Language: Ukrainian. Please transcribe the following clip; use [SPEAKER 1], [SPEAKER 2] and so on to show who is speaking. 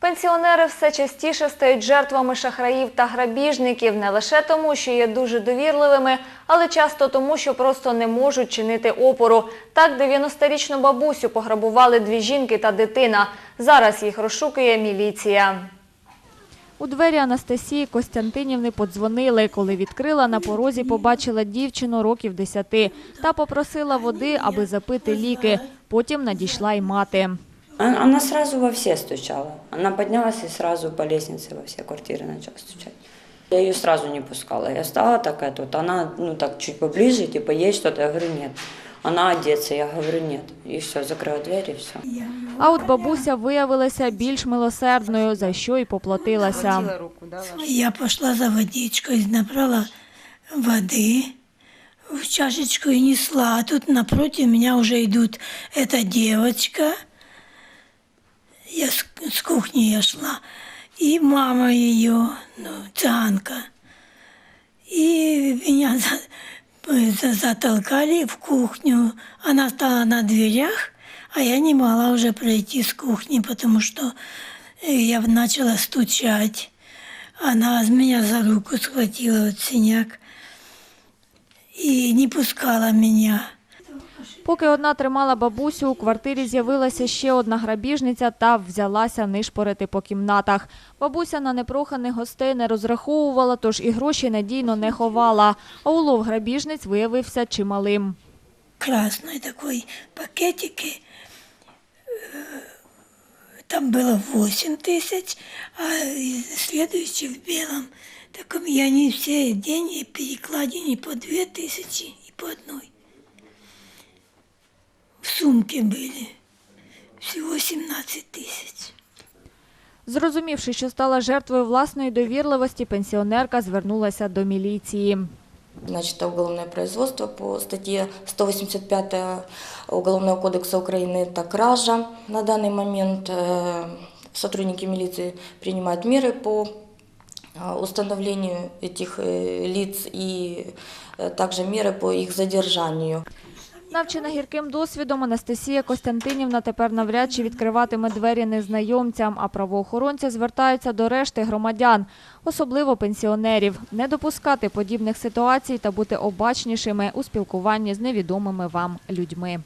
[SPEAKER 1] Пенсіонери все частіше стають жертвами шахраїв та грабіжників не лише тому, що є дуже довірливими, але часто тому, що просто не можуть чинити опору. Так 90-річну бабусю пограбували дві жінки та дитина. Зараз їх розшукує міліція. У двері Анастасії Костянтинівни подзвонили. Коли відкрила, на порозі побачила дівчину років 10 та попросила води, аби запити ліки. Потім надійшла й мати.
[SPEAKER 2] Она она сразу во все стучала. Она поднялась и сразу по лестнице во все квартиры начала стучать. Я ее сразу не пускала. Я стала такая тут, она ну так чуть поближе, типа есть что-то, я говорю нет. Она одеться, я говорю нет. И все, закрыла дверь и все.
[SPEAKER 1] А от бабуся виявилася більш милосердною, за що й поплатилася.
[SPEAKER 3] Я пошла за водичкой, набрала воды в чашечку и несла. А тут напротив меня уже идут эта девочка. я с, с кухни я шла. И мама ее, ну, цыганка. И меня за- за- затолкали в кухню. Она стала на дверях, а я не могла уже пройти с кухни, потому что э, я начала стучать. Она меня за руку схватила, вот синяк, и не пускала меня.
[SPEAKER 1] Поки одна тримала бабусю, у квартирі з'явилася ще одна грабіжниця та взялася нишпорити по кімнатах. Бабуся на непроханих гостей не розраховувала, тож і гроші надійно не ховала. А улов грабіжниць виявився чималим.
[SPEAKER 3] Красный такой пакетики. Э, Там было 8 тысяч, а и следующий в белом. Так и они все деньги перекладины по 2 тысячи и по одной. В сумке были. Всего 17 тысяч.
[SPEAKER 1] Зрозумівши, що стала жертвою власної довірливості, пенсіонерка звернулася до міліції.
[SPEAKER 4] Начато уголовное производство по статье 185 Уголовного кодекса Украины – это кража. На данный момент э, сотрудники милиции принимают меры по э, установлению этих э, лиц и э, также меры по их задержанию.
[SPEAKER 1] Навчена гірким досвідом, Анастасія Костянтинівна тепер навряд чи відкриватиме двері незнайомцям, а правоохоронці звертаються до решти громадян, особливо пенсіонерів, не допускати подібних ситуацій та бути обачнішими у спілкуванні з невідомими вам людьми.